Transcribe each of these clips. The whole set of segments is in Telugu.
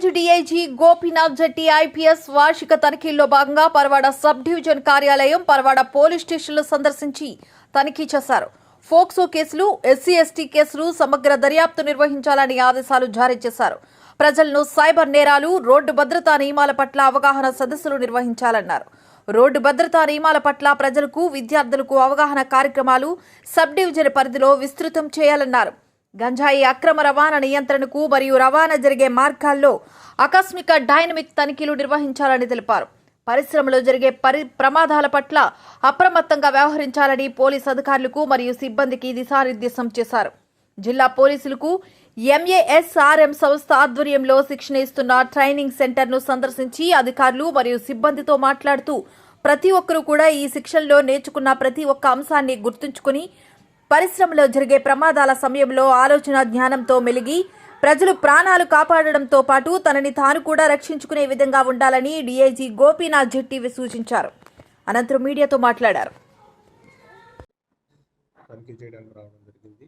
Range DIG Gopinath Jatti IPS వార్షిక తనిఖీల్లో భాగంగా పరవాడ సబ్ డివిజన్ కార్యాలయం పరవాడ పోలీస్ స్టేషన్లు సందర్శించి తనిఖీ చేశారు. ఫోక్సో కేసులు ఎస్సీ ఎస్టీ కేసులు సమగ్ర దర్యాప్తు నిర్వహించాలని ఆదేశాలు జారీ చేశారు. ప్రజలను సైబర్ నేరాలు రోడ్డు భద్రతా నియమాల పట్ల అవగాహన సదస్సులు నిర్వహించాలన్నారు. రోడ్డు భద్రతా నియమాల పట్ల ప్రజలకు విద్యార్థులకు అవగాహన కార్యక్రమాలు సబ్ డివిజన్ పరిధిలో విస్తృతం చేయాలన్నారు. గంజాయి అక్రమ రవాణా నియంత్రణకు మరియు రవాణా జరిగే మార్గాల్లో ఆకస్మిక డైనమిక్ తనిఖీలు నిర్వహించాలని తెలిపారు. పరిశ్రమలో జరిగే పరి ప్రమాదాల పట్ల అప్రమత్తంగా వ్యవహరించాలని పోలీస్ అధికారులకు మరియు సిబ్బందికి దిశానిర్దేశం చేశారు. జిల్లా పోలీసులకు ఎంఏఎస్ఆర్ఎం సంస్థ ఆధ్వర్యంలో శిక్షణ ఇస్తున్న ట్రైనింగ్ సెంటర్ను సందర్శించి అధికారులు మరియు సిబ్బందితో మాట్లాడుతూ ప్రతి ఒక్కరూ కూడా ఈ శిక్షణలో నేర్చుకున్న ప్రతి ఒక్క అంశాన్ని గుర్తుంచుకుని పరిశ్రమలో జరిగే ప్రమాదాల సమయంలో ఆలోచన జ్ఞానంతో మెలిగి ప్రజలు ప్రాణాలు కాపాడడంతో పాటు తనని తాను కూడా రక్షించుకునే విధంగా ఉండాలని డీఐజీ గోపీనాథ్ జెట్టి సూచించారు అనంతరం మీడియాతో మాట్లాడారు. తనిఖీ చేయడానికి రావడం జరిగింది.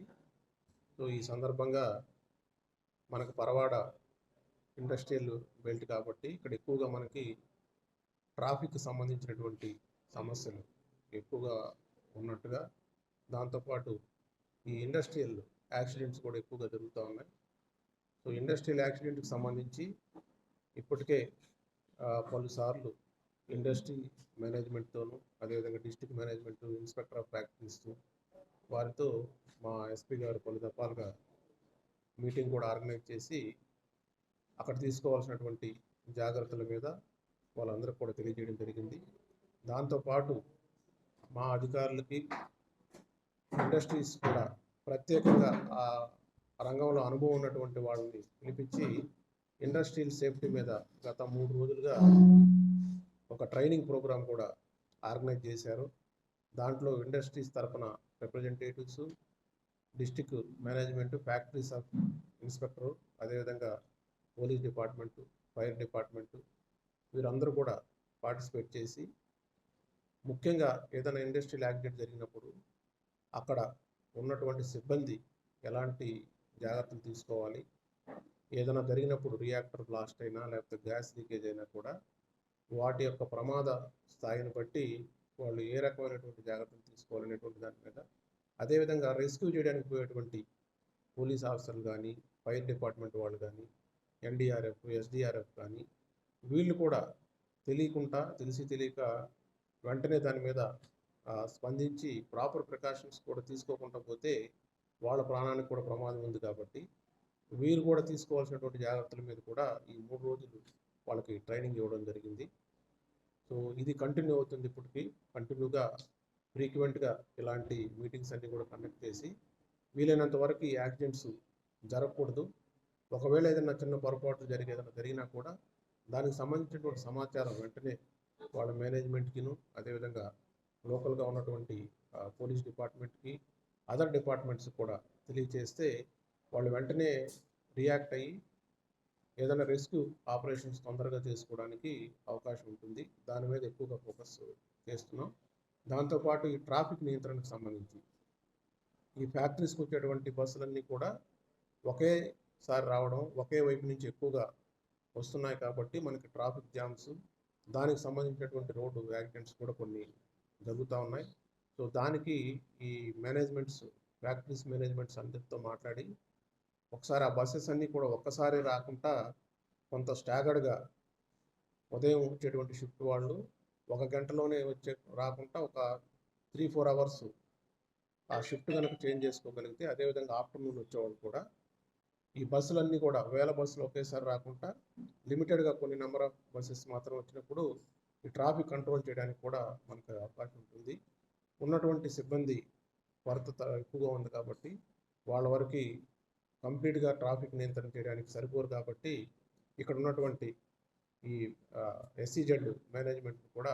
సో ఈ సందర్భంగా మనకు పరవాడ ఇండస్ట్రియల్ బెల్ట్ కాబట్టి ఇక్కడ ఎక్కువగా మనకి ట్రాఫిక్ సంబంధించినటువంటి సమస్యలు ఎక్కువగా ఉన్నట్టుగా దాంతోపాటు ఈ ఇండస్ట్రియల్ యాక్సిడెంట్స్ కూడా ఎక్కువగా జరుగుతూ ఉన్నాయి. సో ఇండస్ట్రియల్ యాక్సిడెంట్కి సంబంధించి ఇప్పటికే పలుసార్లు ఇండస్ట్రీ మేనేజ్మెంట్తోనూ అదేవిధంగా district management inspector of factories వారితో మా ఎస్పీ గారు పలు దఫాలుగా మీటింగ్ కూడా ఆర్గనైజ్ చేసి అక్కడ తీసుకోవాల్సినటువంటి జాగ్రత్తల మీద వాళ్ళందరికీ కూడా తెలియజేయడం జరిగింది. దాంతోపాటు మా అధికారులకి ఇండస్ట్రీస్ కూడా ప్రత్యేకంగా ఆ రంగంలో అనుభవం ఉన్నటువంటి వాళ్ళని పిలిపించి ఇండస్ట్రియల్ సేఫ్టీ మీద గత మూడు రోజులుగా ఒక ట్రైనింగ్ ప్రోగ్రాం కూడా ఆర్గనైజ్ చేశారు. దాంట్లో ఇండస్ట్రీస్ తరపున representatives district management factories of inspector అదేవిధంగా పోలీస్ డిపార్ట్మెంటు ఫైర్ డిపార్ట్మెంటు వీరందరూ కూడా పార్టిసిపేట్ చేసి ముఖ్యంగా ఏదైనా ఇండస్ట్రియల్ యాక్సిడెంట్ జరిగినప్పుడు అక్కడ ఉన్నటువంటి సిబ్బంది ఎలాంటి జాగ్రత్తలు తీసుకోవాలి? ఏదైనా జరిగినప్పుడు రియాక్టర్ బ్లాస్ట్ అయినా లేకపోతే గ్యాస్ లీకేజ్ అయినా కూడా వాటి యొక్క ప్రమాద స్థాయిని బట్టి వాళ్ళు ఏ రకమైనటువంటి జాగ్రత్తలు తీసుకోవాలనేటువంటి దాని మీద. అదేవిధంగా రెస్క్యూ చేయడానికి పోయేటువంటి పోలీస్ ఆఫీసర్లు కానీ ఫైర్ డిపార్ట్మెంట్ వాళ్ళు కానీ ఎన్డీఆర్ఎఫ్ ఎస్డిఆర్ఎఫ్ కానీ వీళ్ళు కూడా తెలియకుండా తెలిసి తెలియక వెంటనే దాని మీద స్పందించి ప్రాపర్ ప్రికాషన్స్ కూడా తీసుకోకుండా పోతే వాళ్ళ ప్రాణానికి కూడా ప్రమాదం ఉంది కాబట్టి వీరు కూడా తీసుకోవాల్సినటువంటి జాగ్రత్తల మీద కూడా ఈ మూడు రోజులు వాళ్ళకి ట్రైనింగ్ ఇవ్వడం జరిగింది. సో ఇది కంటిన్యూ అవుతుంది ఇప్పటికి. కంటిన్యూగా ఫ్రీక్వెంట్గా ఇలాంటి మీటింగ్స్ అన్నీ కూడా కండక్ట్ చేసి వీలైనంత వరకు ఈ యాక్సిడెంట్స్ జరగకూడదు. ఒకవేళ ఏదైనా చిన్న పొరపాట్లు జరిగి ఏదైనా జరిగినా కూడా దానికి సంబంధించినటువంటి సమాచారం వెంటనే వాళ్ళ మేనేజ్మెంట్కిను అదేవిధంగా లోకల్గా ఉన్నటువంటి పోలీస్ డిపార్ట్మెంట్కి అదర్ డిపార్ట్మెంట్స్ కూడా తెలియచేస్తే వాళ్ళు వెంటనే రియాక్ట్ అయ్యి ఏదైనా రెస్క్యూ ఆపరేషన్స్ తొందరగా చేసుకోవడానికి అవకాశం ఉంటుంది. దాని మీద ఎక్కువగా ఫోకస్ చేస్తున్నాం. దాంతోపాటు ఈ ట్రాఫిక్ నియంత్రణకు సంబంధించి ఈ ఫ్యాక్టరీస్కి వచ్చేటువంటి బస్సులన్నీ కూడా ఒకేసారి రావడం ఒకే వైపు నుంచి ఎక్కువగా వస్తున్నాయి కాబట్టి మనకి ట్రాఫిక్ జామ్స్ దానికి సంబంధించినటువంటి రోడ్డు యాక్సిడెంట్స్ కూడా కొన్ని జరుగుతూ ఉన్నాయి. సో దానికి ఈ మేనేజ్మెంట్స్ ఫ్యాక్టరీస్ మేనేజ్మెంట్స్ అందరితో మాట్లాడి ఒకసారి ఆ బస్సెస్ అన్నీ కూడా ఒక్కసారి రాకుండా కొంత స్టాగర్డ్గా ఉదయం వచ్చేటువంటి షిఫ్ట్ వాళ్ళు ఒక గంటలోనే వచ్చే రాకుండా ఒక త్రీ ఫోర్ అవర్స్ ఆ షిఫ్ట్ కనుక చేంజ్ చేసుకోగలిగితే అదేవిధంగా ఆఫ్టర్నూన్ వచ్చేవాళ్ళు కూడా ఈ బస్సులన్నీ కూడా వేల బస్సులు ఒకేసారి రాకుండా లిమిటెడ్గా కొన్ని నెంబర్ ఆఫ్ బస్సెస్ మాత్రం వచ్చినప్పుడు ఈ ట్రాఫిక్ కంట్రోల్ చేయడానికి కూడా మనకు అవకాశం ఉంటుంది. ఉన్నటువంటి సిబ్బంది కొరత ఎక్కువగా ఉంది కాబట్టి వాళ్ళ వరకు కంప్లీట్గా ట్రాఫిక్ నియంత్రణ చేయడానికి సరిపోరు కాబట్టి ఇక్కడ ఉన్నటువంటి ఈ ఎస్సీజెడ్ మేనేజ్మెంట్ కూడా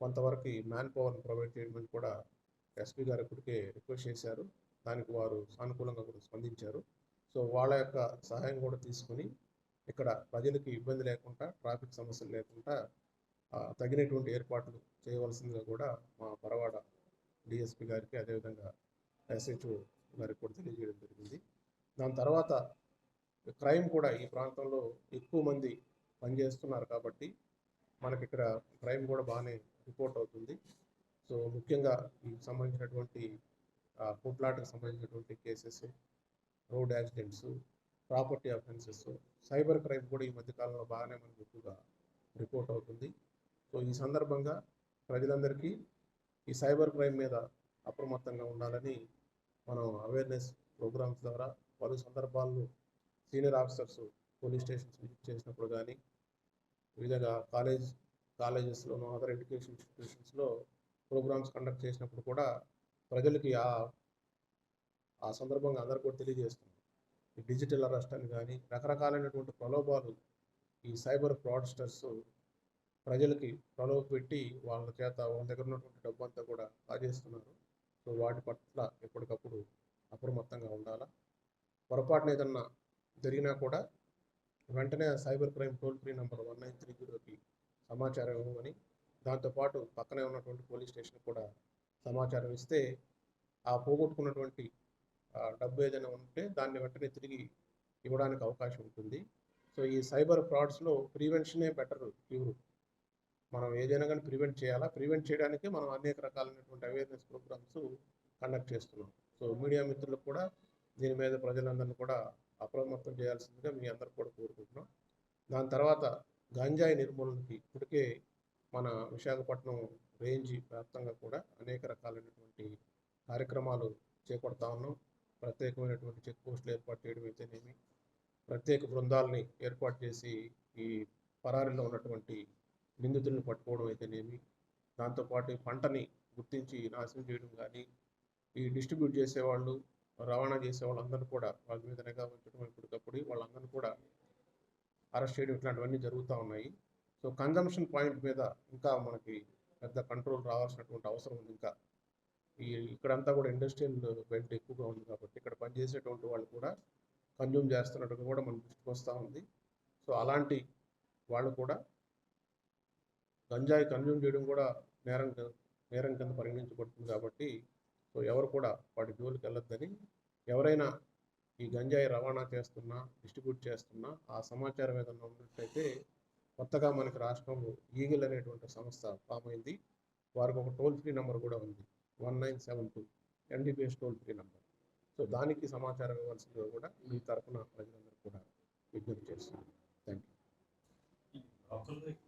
కొంతవరకు మ్యాన్ పవర్ని ప్రొవైడ్ చేయమని కూడా ఎస్పీ గారు ఇప్పటికే రిక్వెస్ట్ చేశారు. దానికి వారు సానుకూలంగా కూడా స్పందించారు. సో వాళ్ళ యొక్క సహాయం కూడా తీసుకుని ఇక్కడ ప్రజలకి ఇబ్బంది లేకుండా ట్రాఫిక్ సమస్యలు లేకుండా తగినటువంటి ఏర్పాట్లు చేయవలసిందిగా కూడా మా పరవాడ డిఎస్పి గారికి అదేవిధంగా ఎస్హెచ్ఓ గారికి కూడా తెలియజేయడం జరిగింది. దాని తర్వాత క్రైమ్ కూడా ఈ ప్రాంతంలో ఎక్కువ మంది పనిచేస్తున్నారు కాబట్టి మనకి ఇక్కడ క్రైమ్ కూడా బాగానే రిపోర్ట్ అవుతుంది. సో ముఖ్యంగా ఈ సంబంధించినటువంటి కుట్లాటకు సంబంధించినటువంటి cases road accidents property offences cyber crime కూడా ఈ మధ్యకాలంలో బాగానే మనకు ఎక్కువగా రిపోర్ట్ అవుతుంది. సో ఈ సందర్భంగా ప్రజలందరికీ ఈ సైబర్ క్రైమ్ మీద అప్రమత్తంగా ఉండాలని మనం అవేర్నెస్ ప్రోగ్రామ్స్ ద్వారా పలు సందర్భాల్లో senior officers police stations visit చేసినప్పుడు కానీ విధంగా కాలేజ్ కాలేజెస్లోనూ అదర్ ఎడ్యుకేషన్ ఇన్స్టిట్యూషన్స్లో ప్రోగ్రామ్స్ కండక్ట్ చేసినప్పుడు కూడా ప్రజలకి ఆ ఆ సందర్భంగా అందరు కూడా తెలియజేస్తున్నాం. ఈ డిజిటల్ అరెస్ట్ అని కానీ రకరకాలైనటువంటి ప్రలోభాలు ఈ సైబర్ ఫ్రాడ్స్టర్స్ ప్రజలకి ప్రలోభ పెట్టి వాళ్ళ చేత వాళ్ళ దగ్గర ఉన్నటువంటి డబ్బు అంతా కూడా కాజేస్తున్నారు. సో వాటి పట్ల ఎప్పటికప్పుడు అప్రమత్తంగా ఉండాలా? పొరపాటున ఏదన్నా జరిగినా కూడా వెంటనే cyber crime toll free number one nine three జీరోకి సమాచారం ఇవ్వమని దాంతోపాటు పక్కనే ఉన్నటువంటి పోలీస్ స్టేషన్ కూడా సమాచారం ఇస్తే ఆ పోగొట్టుకున్నటువంటి డబ్బు ఏదైనా ఉంటే దాన్ని వెంటనే తిరిగి ఇవ్వడానికి అవకాశం ఉంటుంది. సో ఈ సైబర్ ఫ్రాడ్స్లో ప్రివెన్షనే బెటర్ ఇవ్వరు మనం ఏదైనా కానీ ప్రివెంట్ చేయాలా? ప్రివెంట్ చేయడానికి మనం అనేక రకాలైనటువంటి అవేర్నెస్ ప్రోగ్రామ్స్ కండక్ట్ చేస్తున్నాం. సో మీడియా మిత్రులకు కూడా దీని మీద ప్రజలందరినీ కూడా అప్రమత్తం చేయాల్సిందిగా మీ అందరు కూడా కోరుకుంటున్నాం. దాని తర్వాత గంజాయి నిర్మూలనకి ఇప్పటికే మన విశాఖపట్నం రేంజ్ వ్యాప్తంగా కూడా అనేక రకాలైనటువంటి కార్యక్రమాలు చేపడతా ఉన్నాం. ప్రత్యేకమైనటువంటి చెక్ పోస్టులు ఏర్పాటు చేయడం అయితేనేమి ప్రత్యేక బృందాలని ఏర్పాటు చేసి ఈ పరారీలో ఉన్నటువంటి నిందితులను పట్టుకోవడం అయితేనేమి? దాంతోపాటు పంటని గుర్తించి నాశనం చేయడం కానీ ఈ డిస్ట్రిబ్యూట్ చేసేవాళ్ళు రవాణా చేసే వాళ్ళందరూ కూడా వాళ్ళ మీద నిఘా ఉంచడం ఇప్పటికప్పుడు వాళ్ళందరినీ కూడా అరెస్ట్ చేయడం ఇట్లాంటివన్నీ జరుగుతూ ఉన్నాయి. సో కన్జంప్షన్ పాయింట్ మీద ఇంకా మనకి పెద్ద కంట్రోల్ రావాల్సినటువంటి అవసరం ఉంది ఇంకా. ఈ ఇక్కడంతా కూడా ఇండస్ట్రియల్ బెల్ట్ ఎక్కువగా ఉంది కాబట్టి ఇక్కడ పనిచేసేటువంటి వాళ్ళు కూడా కన్జ్యూమ్ చేస్తున్నట్టుగా కూడా మన దృష్టికి వస్తూ ఉంది. సో అలాంటి వాళ్ళు కూడా గంజాయి కన్జ్యూమ్ చేయడం కూడా నేరం నేరం కింద పరిగణించబడుతుంది కాబట్టి సో ఎవరు కూడా వాటి జోలికి వెళ్ళొద్దని ఎవరైనా ఈ గంజాయి రవాణా చేస్తున్నా డిస్ట్రిబ్యూట్ చేస్తున్నా ఆ సమాచారం ఏదన్నా ఉన్నట్టయితే కొత్తగా మనకి రాష్ట్రంలో ఈగిల్ అనేటువంటి సంస్థ ఫామ్ అయింది. వారికి ఒక టోల్ ఫ్రీ నెంబర్ కూడా ఉంది. One nine seven two. NDPS toll free number. So దానికి సమాచారం ఇవ్వాల్సిందిగా కూడా మీ తరఫున ప్రజలందరూ కూడా విజ్ఞప్తి చేస్తున్నాను థ్యాంక్ యూ